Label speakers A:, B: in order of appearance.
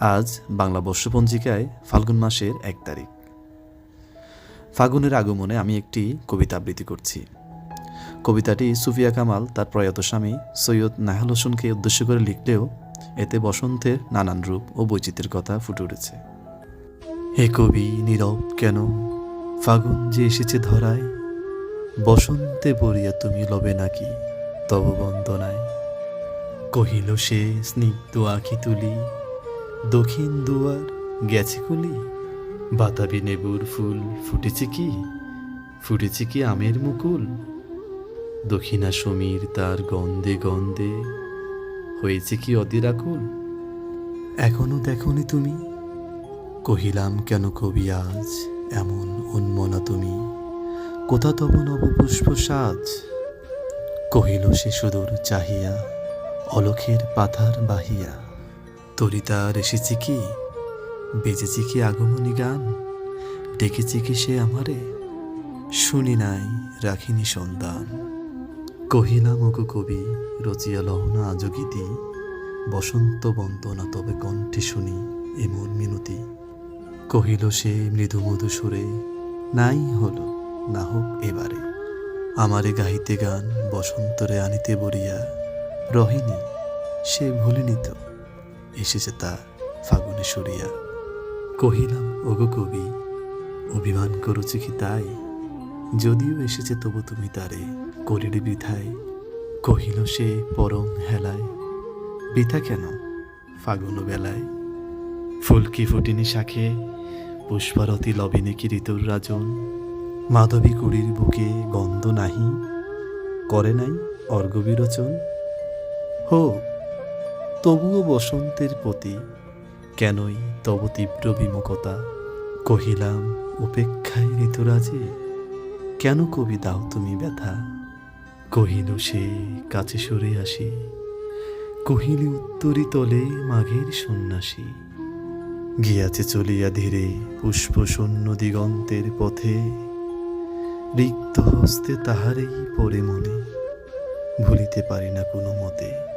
A: আজ বাংলা বর্ষপঞ্জিকায় ফাল্গুন মাসের এক তারিখ। ফাগুনের আগমনে আমি একটি কবিতা আবৃত্তি করছি। কবিতাটি সুফিয়া কামাল, তার প্রয়াত স্বামী সৈয়দ নাহাল হোসেনকে উদ্দেশ্য করে লিখলেও এতে বসন্তের নানান রূপ ও বৈচিত্র্যের কথা ফুটে উঠেছে। হে কবি নীরব কেন? ফাগুন যে এসেছে ধরায়, বসন্তে বরিয়া তুমি লবে নাকি তব বন্দনায়। কহিল সে স্নিগ্ধ আঁখি তুলি দক্ষিণ দুয়ার গেছে কুলি? বাতাবি নেবুর ফুল ফুটেছে কি? ফুটেছে কি আমের মুকুল? দক্ষিণা সমীর তার গন্ধে গন্ধে হয়েছে কি অদিরাকুল এখনও দেখনি তুমি? কহিলাম, কেন কবি আজ এমন উন্মনা তুমি? কোথা তব নবপুষ্প সাজ? কহিল, সে সুদূর চাহিয়া, অলখের পাথার বাহিয়া। তরিতার এসেছি কি? বেজেছি কি আগমনী গান? ডেকেছি কি সে আমারে? শুনি নাই, রাখিনি সন্ধান কহিলাম, ওগো কবি, রচিয়া লহনা আজগীতি বসন্ত বন্দনা তবে কণ্ঠে শুনি এমন মিনতি। কহিল সে মৃদু মধু সুরে, নাই হলো, না হোক এবারে। আমারে গাহিতে গান, বসন্তরে আনিতে বরিয়া রহিনী, সে ভুলিনি তো। এসেছে তা ফাগুনে সরিয়া। কহিলাম, ওগো কবি, অভিমান করুছি কি তাই? যদিও এসেছে তবু তুমি তারে করিলে বৃথায় কহিল সে পরম হেলায় বৃথা কেন ফাগুন বেলায়? ফুলকি ফুটিনি শাখে, পুষ্পারতি লবিনে কি ঋতুর রাজন। মাধবী কুড়ির বুকে গন্ধ নাহি, করে নাই অর্ঘ বিরোচন হো তবুও বসন্তের প্রতি কেনই তব তীব্র বিমুখতা? কহিলাম, উপেক্ষায় ঋতুরাজে, কেন কবি দাও তুমি ব্যথা? কহিল, সে কাছে সরে আসি। কহিলি, উত্তরি তলে মাঘের সন্ন্যাসী। গিয়াছে চলিয়া ধীরে পুষ্প শূন্য দিগন্তের পথে। রিক্ত হস্তে তাহারেই পরে মনে, ভুলিতে পারি না কোনো মতে।